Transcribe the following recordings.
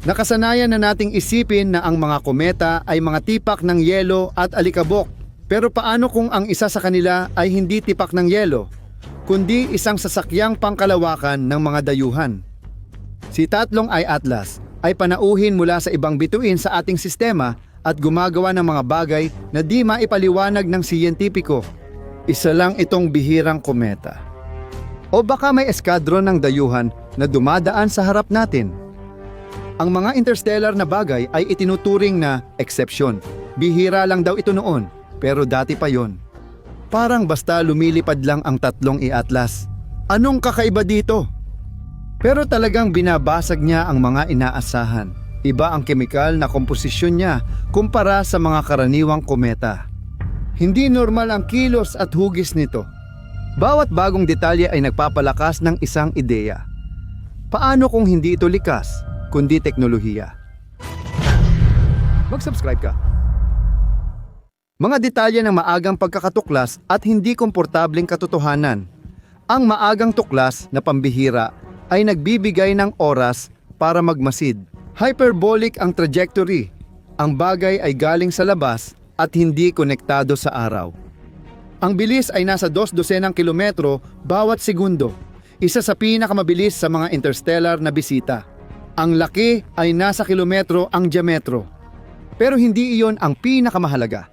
Nakasanayan na nating isipin na ang mga kometa ay mga tipak ng yelo at alikabok. Pero paano kung ang isa sa kanila ay hindi tipak ng yelo, kundi isang sasakyang pangkalawakan ng mga dayuhan? Si Tatlong Eye Atlas ay panauhin mula sa ibang bituin sa ating sistema at gumagawa ng mga bagay na di maipaliwanag ng siyentipiko. Isa lang itong bihirang kometa. O baka may eskadron ng dayuhan na dumadaan sa harap natin. Ang mga interstellar na bagay ay itinuturing na eksepsyon. Bihira lang daw ito noon, pero dati pa yon. Parang basta lumilipad lang ang tatlong i-atlas. Anong kakaiba dito? Pero talagang binabasag niya ang mga inaasahan. Iba ang kemikal na komposisyon niya kumpara sa mga karaniwang kometa. Hindi normal ang kilos at hugis nito. Bawat bagong detalye ay nagpapalakas ng isang ideya. Paano kung hindi ito likas, kundi teknolohiya? Mag-subscribe ka. Mga detalye ng maagang pagkakatuklas at hindi komportableng katotohanan. Ang maagang tuklas na pambihira ay nagbibigay ng oras para magmasid. Hyperbolic ang trajectory. Ang bagay ay galing sa labas at hindi konektado sa araw. Ang bilis ay nasa dos dosenang kilometro bawat segundo. Isa sa pinakamabilis sa mga interstellar na bisita. Ang laki ay nasa kilometro ang diametro. Pero hindi iyon ang pinakamahalaga.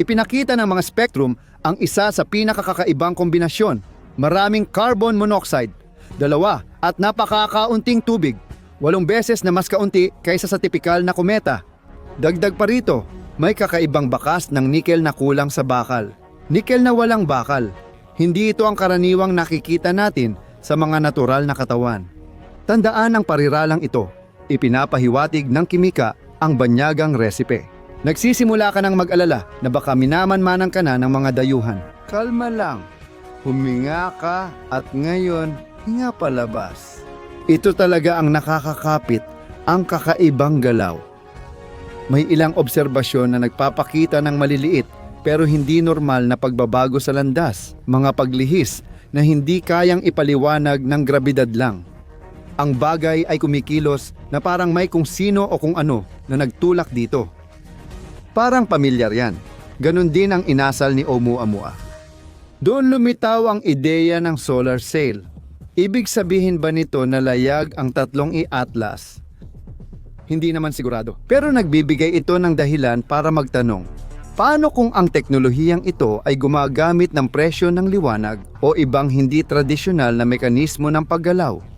Ipinakita ng mga spectrum ang isa sa pinakakakaibang kombinasyon. Maraming carbon monoxide, dalawa at napakakaunting tubig. Walong beses na mas kaunti kaysa sa tipikal na kometa. Dagdag pa rito, may kakaibang bakas ng nickel na kulang sa bakal. Nickel na walang bakal. Hindi ito ang karaniwang nakikita natin sa mga natural na katawan. Tandaan ang pariralang ito. Ipinapahiwatig ng kimika ang banyagang resipe. Nagsisimula ka ng mag-alala na baka minaman-manang ka na ng mga dayuhan. Kalma lang. Huminga ka at ngayon, hinga palabas. Ito talaga ang nakakakapit, ang kakaibang galaw. May ilang obserbasyon na nagpapakita ng maliliit pero hindi normal na pagbabago sa landas, mga paglihis na hindi kayang ipaliwanag ng grabidad lang. Ang bagay ay kumikilos na parang may kung sino o kung ano na nagtulak dito. Parang pamilyar yan. Ganon din ang inasal ni Oumuamua. Doon lumitaw ang ideya ng solar sail. Ibig sabihin ba nito na layag ang tatlong i-atlas? Hindi naman sigurado. Pero nagbibigay ito ng dahilan para magtanong, paano kung ang teknolohiyang ito ay gumagamit ng presyo ng liwanag o ibang hindi tradisyonal na mekanismo ng paggalaw?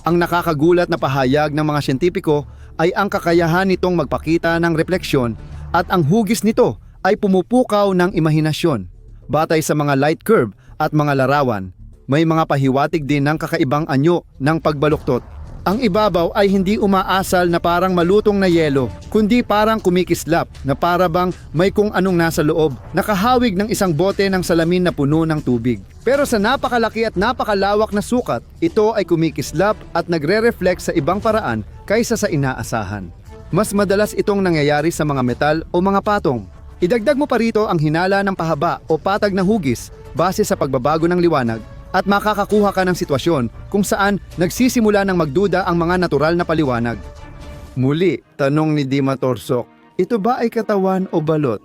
Ang nakakagulat na pahayag ng mga siyentipiko ay ang kakayahan nitong magpakita ng refleksyon at ang hugis nito ay pumupukaw ng imahinasyon. Batay sa mga light curve at mga larawan, may mga pahiwatig din ng kakaibang anyo ng pagbaluktot. Ang ibabaw ay hindi umaasal na parang malutong na yelo, kundi parang kumikislap na para bang may kung anong nasa loob, nakahawig ng isang bote ng salamin na puno ng tubig. Pero sa napakalaki at napakalawak na sukat, ito ay kumikislap at nagre-reflect sa ibang paraan kaysa sa inaasahan. Mas madalas itong nangyayari sa mga metal o mga patong. Idagdag mo pa rito ang hinala ng pahaba o patag na hugis base sa pagbabago ng liwanag at makakakuha ka ng sitwasyon kung saan nagsisimula ng magduda ang mga natural na paliwanag. Muli, tanong ni Dima Torsok, ito ba ay katawan o balot?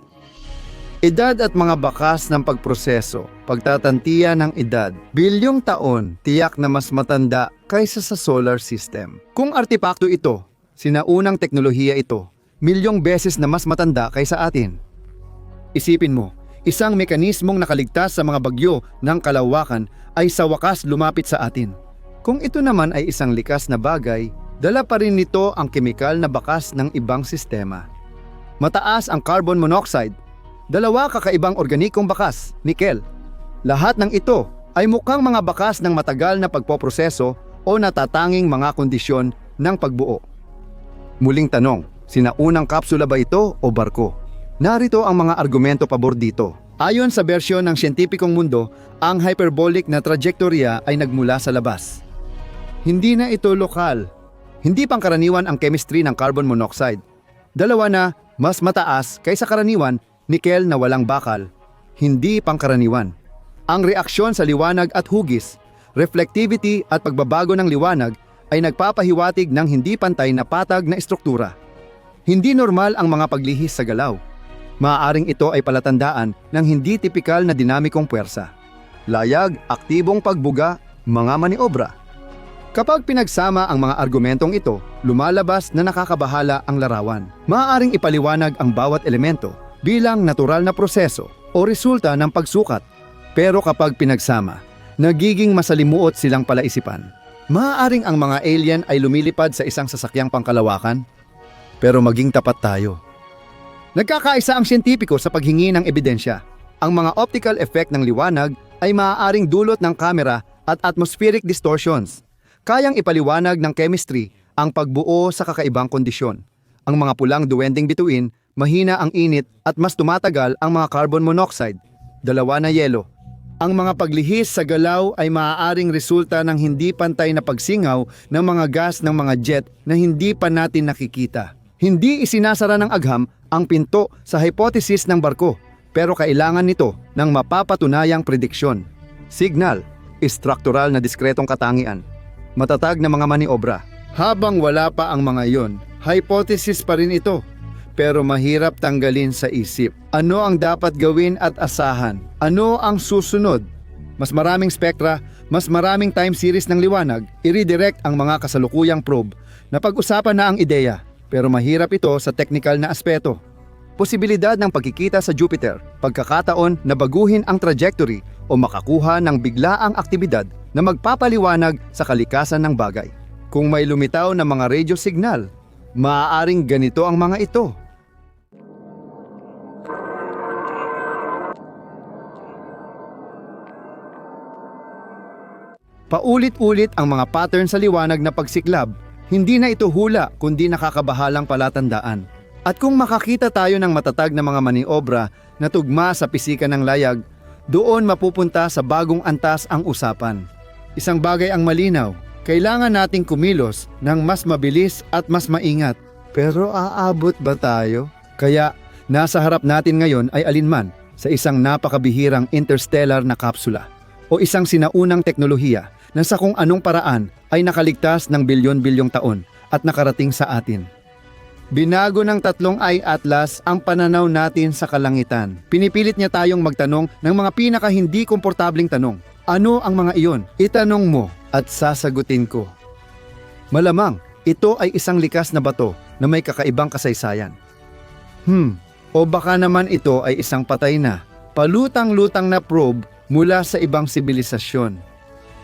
Edad at mga bakas ng pagproseso, pagtatantiya ng edad, bilyong taon, tiyak na mas matanda kaysa sa solar system. Kung artipakto ito, sinaunang teknolohiya ito, milyong beses na mas matanda kaysa atin. Isipin mo, isang mekanismong nakaligtas sa mga bagyo ng kalawakan ay sa wakas lumapit sa atin. Kung ito naman ay isang likas na bagay, dala pa rin nito ang kemikal na bakas ng ibang sistema. Mataas ang carbon monoxide, dalawa kakaibang organikong bakas, nickel. Lahat ng ito ay mukhang mga bakas ng matagal na pagpoproseso o natatanging mga kondisyon ng pagbuo. Muling tanong, sinaunang kapsula ba ito o barko? Narito ang mga argumento pabor dito. Ayon sa bersyon ng siyentipikong mundo, ang hyperbolic na trajektorya ay nagmula sa labas. Hindi na ito lokal. Hindi pangkaraniwan ang chemistry ng carbon monoxide. Dalawa na, mas mataas kaysa karaniwan, nickel na walang bakal. Hindi pangkaraniwan. Ang reaksyon sa liwanag at hugis, reflectivity at pagbabago ng liwanag ay nagpapahiwatig ng hindi pantay na patag na estruktura. Hindi normal ang mga paglihis sa galaw. Maaaring ito ay palatandaan ng hindi tipikal na dinamikong puwersa. Layag, aktibong pagbuga, mga maniobra. Kapag pinagsama ang mga argumentong ito, lumalabas na nakakabahala ang larawan. Maaaring ipaliwanag ang bawat elemento bilang natural na proseso o resulta ng pagsukat. Pero kapag pinagsama, nagiging masalimuot silang palaisipan. Maaaring ang mga alien ay lumilipad sa isang sasakyang pangkalawakan, pero maging tapat tayo. Nagkakaisa ang siyentipiko sa paghingi ng ebidensya. Ang mga optical effect ng liwanag ay maaaring dulot ng kamera at atmospheric distortions. Kayang ipaliwanag ng chemistry ang pagbuo sa kakaibang kondisyon. Ang mga pulang duwending bituin, mahina ang init at mas tumatagal ang mga carbon monoxide, dalawa na yelo. Ang mga paglihis sa galaw ay maaaring resulta ng hindi pantay na pagsingaw ng mga gas ng mga jet na hindi pa natin nakikita. Hindi isinasara ng agham ang pinto sa hypothesis ng barko, pero kailangan nito ng mapapatunayang prediksyon. Signal, istruktural na diskretong katangian, matatag na mga maniobra. Habang wala pa ang mga iyon, hypothesis pa rin ito, pero mahirap tanggalin sa isip. Ano ang dapat gawin at asahan? Ano ang susunod? Mas maraming spektra, mas maraming time series ng liwanag, i-redirect ang mga kasalukuyang probe na pag-usapan na ang ideya, pero mahirap ito sa technical na aspeto. Posibilidad ng pagkikita sa Jupiter, pagkakataon na baguhin ang trajectory o makakuha ng biglaang aktibidad na magpapaliwanag sa kalikasan ng bagay. Kung may lumitaw na mga radio signal, maaaring ganito ang mga ito. Paulit-ulit ang mga pattern sa liwanag na pagsiklab. Hindi na ito hula kundi nakakabahalang palatandaan. At kung makakita tayo ng matatag na mga maniobra na tugma sa pisika ng layag, doon mapupunta sa bagong antas ang usapan. Isang bagay ang malinaw, kailangan nating kumilos ng mas mabilis at mas maingat. Pero aabot ba tayo? Kaya nasa harap natin ngayon ay alinman sa isang napakabihirang interstellar na kapsula o isang sinaunang teknolohiya na sa kung anong paraan ay nakaligtas ng bilyon-bilyong taon at nakarating sa atin. Binago ng tatlong eye atlas ang pananaw natin sa kalangitan. Pinipilit niya tayong magtanong ng mga pinaka hindi komportabling tanong. Ano ang mga iyon? Itanong mo at sasagutin ko. Malamang, ito ay isang likas na bato na may kakaibang kasaysayan. Hmm, o baka naman ito ay isang patay na, palutang-lutang na probe mula sa ibang sibilisasyon.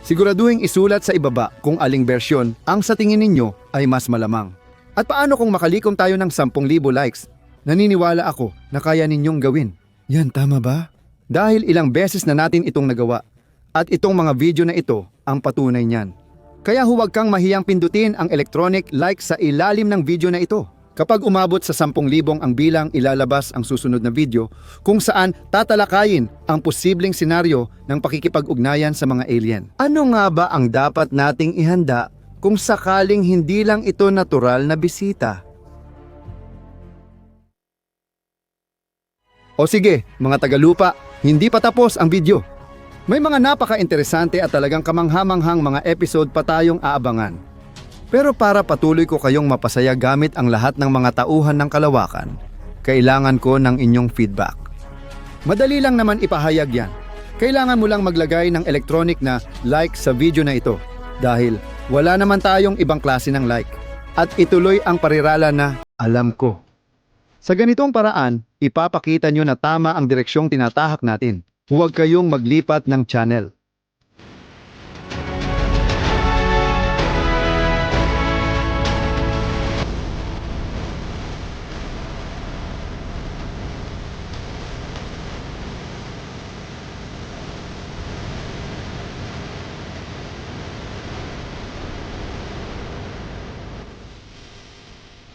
Siguraduhin isulat sa ibaba kung aling bersyon ang sa tingin ninyo ay mas malamang. At paano kung makalikom tayo ng 10,000 likes? Naniniwala ako na kaya ninyong gawin. Yan tama ba? Dahil ilang beses na natin itong nagawa. At itong mga video na ito ang patunay niyan. Kaya huwag kang mahiyang pindutin ang electronic like sa ilalim ng video na ito. Kapag umabot sa 10,000 ang bilang ilalabas ang susunod na video kung saan tatalakayin ang posibleng senaryo ng pakikipag-ugnayan sa mga alien. Ano nga ba ang dapat nating ihanda kung sakaling hindi lang ito natural na bisita? O sige, mga tagalupa, hindi pa tapos ang video. May mga napaka-interesante at talagang kamanghamanghang mga episode pa tayong aabangan. Pero para patuloy ko kayong mapasaya gamit ang lahat ng mga tauhan ng kalawakan, kailangan ko ng inyong feedback. Madali lang naman ipahayag yan. Kailangan mo lang maglagay ng electronic na like sa video na ito dahil wala naman tayong ibang klase ng like. At ituloy ang parirala na alam ko. Sa ganitong paraan, ipapakita nyo na tama ang direksyong tinatahak natin. Huwag kayong maglipat ng channel.